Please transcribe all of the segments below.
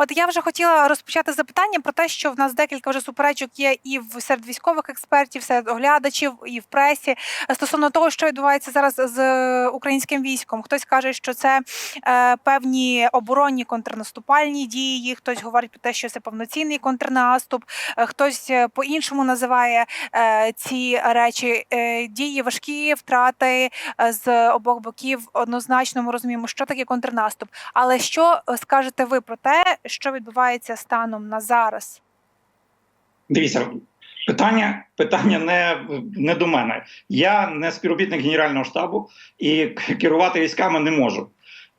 От я вже хотіла розпочати запитання про те, що в нас декілька вже суперечок є і в серед військових експертів, серед оглядачів, і в пресі стосовно того, що відбувається зараз з українським військом. Хтось каже, що це е, певні оборонні контрнаступальні дії. Хтось говорить про те, що це повноцінний контрнаступ. е, Хтось е, по-іншому називає е, ці речі. Е, дії важкі втрати е, з обох боків. Однозначно ми розуміємо, що таке контрнаступ. Але що скажете ви про те, що відбувається станом на зараз? Дивіться, питання, питання не, не до мене. Я не співробітник Генерального штабу і керувати військами не можу.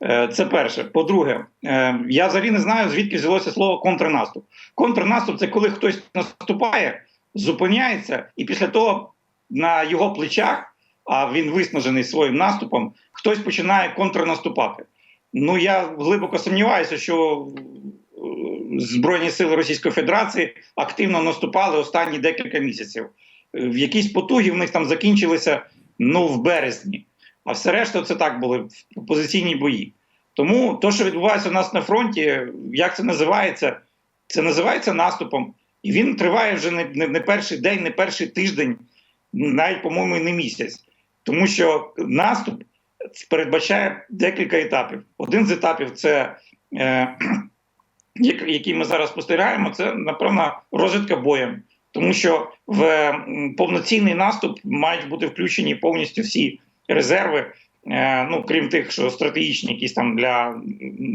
Е, Це перше. По-друге, е, я взагалі не знаю, звідки взялося слово контрнаступ. Контрнаступ це коли хтось наступає, зупиняється, і після того на його плечах, а він виснажений своїм наступом, хтось починає контрнаступати. Ну я глибоко сумніваюся, що е, Збройні сили Російської Федерації активно наступали останні декілька місяців. Е, В якісь потуги в них там закінчилися ну в березні. А все решта це так були позиційні бої. Тому то, що відбувається у нас на фронті, як це називається? Це називається наступом. І він триває вже не, не, не перший день, не перший тиждень, навіть, по-моєму, не місяць. Тому що наступ передбачає декілька етапів. Один з етапів це. Е, як- який ми зараз спостерігаємо, це напевно розвідка боєм, тому що в повноцінний наступ мають бути включені повністю всі резерви. Е, Ну, крім тих, що стратегічні, якісь там для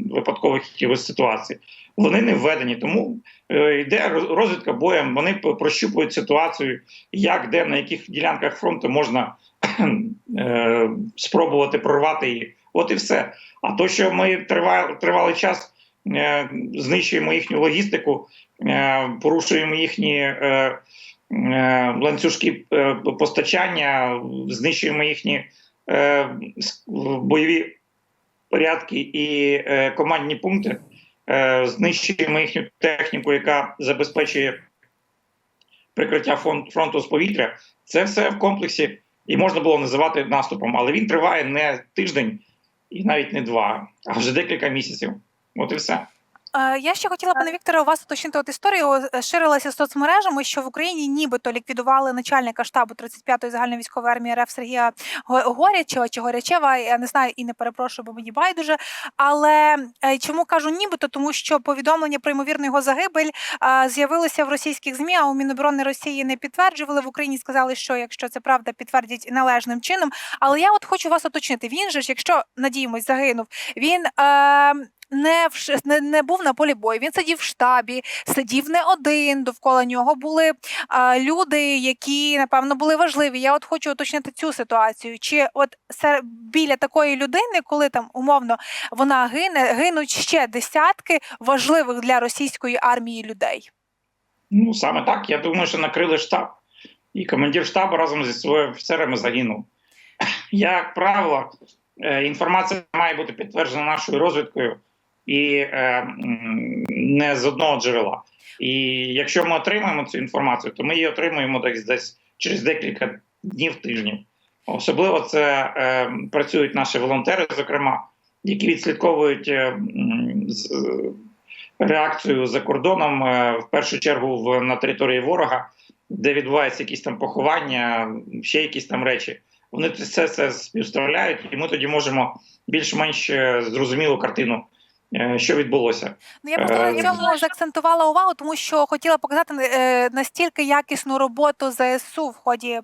випадкових ситуацій, вони не введені. Тому е, йде розвідка боєм. Вони прощупують ситуацію, як де на яких ділянках фронту можна е, спробувати прорвати її. От і все. А то, що ми тривали, тривалий час знищуємо їхню логістику, порушуємо їхні ланцюжки постачання, знищуємо їхні бойові порядки і е, командні пункти, е, знищуємо їхню техніку, яка забезпечує прикриття фронту з повітря. Це все в комплексі і можна було називати наступом, але він триває не тиждень і навіть не два, а вже декілька місяців. От і все. Я ще хотіла, пане Вікторе, у вас уточнити от історію ширилася соцмережами, що в Україні нібито ліквідували начальника штабу 35-ї загальної військової армії РФ Сергія Горячева чи Горячева. Я не знаю і не перепрошую, бо мені байдуже. Але е, чому кажу нібито? Тому що повідомлення про ймовірну його загибель з'явилося в російських змі, а у Міноборони Росії не підтверджували. В Україні сказали, що якщо це правда, підтвердять належним чином. Але я от хочу вас уточнити. Він же ж, якщо надіємось, загинув, він. Е, не, в, не, не був на полі бою. Він сидів в штабі, сидів не один. Довкола нього були а, люди, які напевно були важливі. Я от хочу уточнити цю ситуацію. Чи от сер- біля такої людини, коли там умовно вона гине, гинуть ще десятки важливих для російської армії людей? Ну саме так. Я думаю, що накрили штаб. І командир штабу разом зі своїми офіцерами загинув. Як правило, е, інформація має бути підтверджена нашою розвідкою і е, не з одного джерела. І якщо ми отримаємо цю інформацію, то ми її отримуємо десь десь через декілька днів тижнів. Особливо це е, працюють наші волонтери, зокрема, які відслідковують е, реакцію за кордоном, е, в першу чергу в, на території ворога, де відбуваються якісь там поховання, ще якісь там речі. Вони це все співставляють, і ми тоді можемо більш-менш е, зрозумілу картину, що відбулося. Ну, я просто Е, на цьому заакцентувала увагу, тому що хотіла показати е, настільки якісну роботу ЗСУ в ході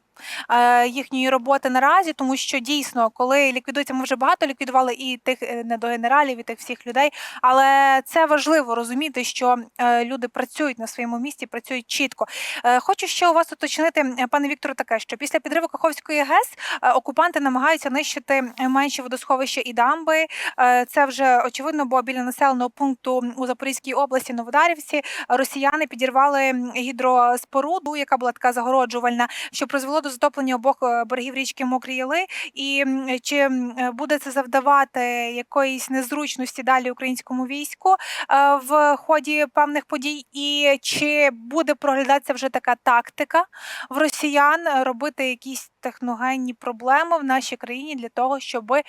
е, їхньої роботи наразі, тому що дійсно, коли ліквідується, ми вже багато ліквідували і тих е, недогенералів, і тих всіх людей. Але це важливо розуміти, що е, люди працюють на своєму місці, працюють чітко. Е, хочу ще у вас уточнити, е, пане Вікторе, таке, що після підриву Каховської ГЕС е, окупанти намагаються нищити е, менші водосховища і дамби. Е, Це вже очевидно, бо біля населеного пункту у Запорізькій області Новодарівці росіяни підірвали гідроспоруду, яка була така загороджувальна, що призвело до затоплення обох е, берегів річки Мокрі Яли. І чи буде це завдавати якоїсь незручності далі українському війську е, в ході певних подій, і чи буде проглядатися вже така тактика в росіян е, робити якісь техногенні проблеми в нашій країні для того, щоб е,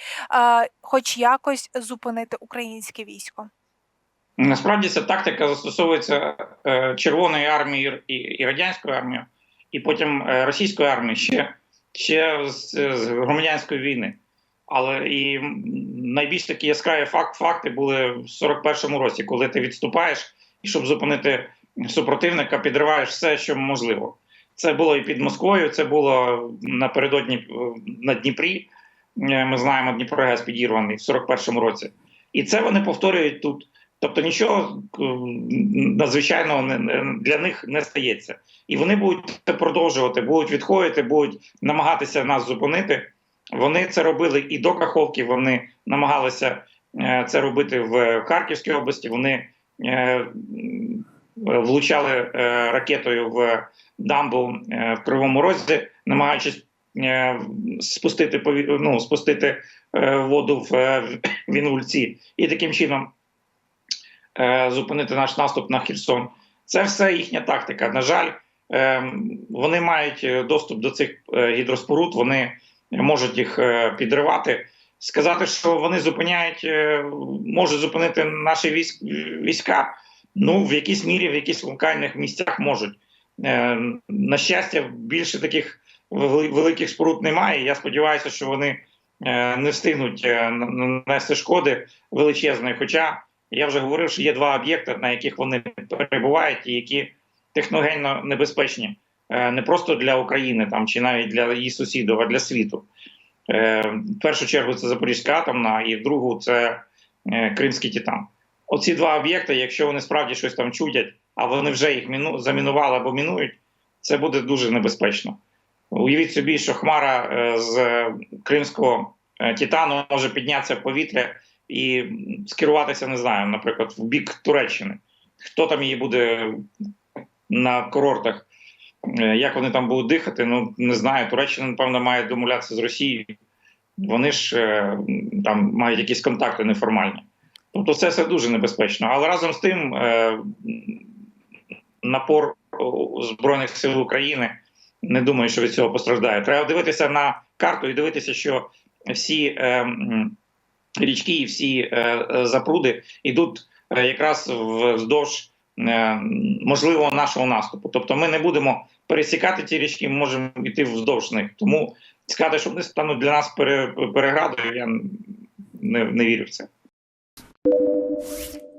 хоч якось зупинити українське військо? Насправді ця тактика застосовується е, Червоною армією і, радянською армією, і потім е, російською армією ще, ще з, з громадянської війни. Але і найбільш такі яскраві факт, факти були в 41-му році, коли ти відступаєш, і щоб зупинити супротивника, підриваєш все, що можливо. Це було і під Москвою, це було напередодні е, на Дніпрі. Е, Ми знаємо, Дніпрогес підірваний в 41-му році. І це вони повторюють тут. Тобто нічого е, надзвичайного для них не стається. І вони будуть це продовжувати, будуть відходити, будуть намагатися нас зупинити. Вони це робили і до Каховки, вони намагалися це робити в Харківській області. Вони влучали е, ракетою в дамбу е, в Кривому Розі, намагаючись е, спустити пові- ну, спустити е, воду в, е, в І таким чином е, зупинити наш наступ на Херсон. Це все їхня тактика. На жаль, е, вони мають е, доступ до цих е, гідроспоруд, вони можуть їх е, підривати. Сказати, що вони зупиняють, е, можуть зупинити наші військ, війська. Ну, в якійсь мірі, в якихось локальних місцях можуть. Е, на щастя, більше таких великих споруд немає. Я сподіваюся, що вони е, не встигнуть е, нанести шкоди величезної. Хоча я вже говорив, що є два об'єкти, на яких вони перебувають, і які техногенно небезпечні не просто для України там чи навіть для її сусідів, а для світу. В першу чергу це Запорізька атомна, і в другу це Кримський Титан. Оці два об'єкти, якщо вони справді щось там чудять, а вони вже їх міну, замінували або мінують, це буде дуже небезпечно. Уявіть собі, що хмара е, з е, Кримського е, Титану може піднятися в повітря і скеруватися, не знаю, наприклад, в бік Туреччини. Хто там її буде на курортах? Як вони там будуть дихати? Ну не знаю. Туреччина, напевно, має домовлятися з Росією. Вони ж там мають якісь контакти неформальні. Тобто, це все дуже небезпечно. Але разом з тим, е, напор Збройних сил України не думаю, що від цього постраждає. Треба дивитися на карту і дивитися, що всі е, річки і всі е, запруди йдуть якраз вздовж можливого нашого наступу. Тобто ми не будемо пересікати ті річки, ми можемо йти вздовж них. Тому сказати, що вони стануть для нас пере- переградою, я не, не вірю в це. you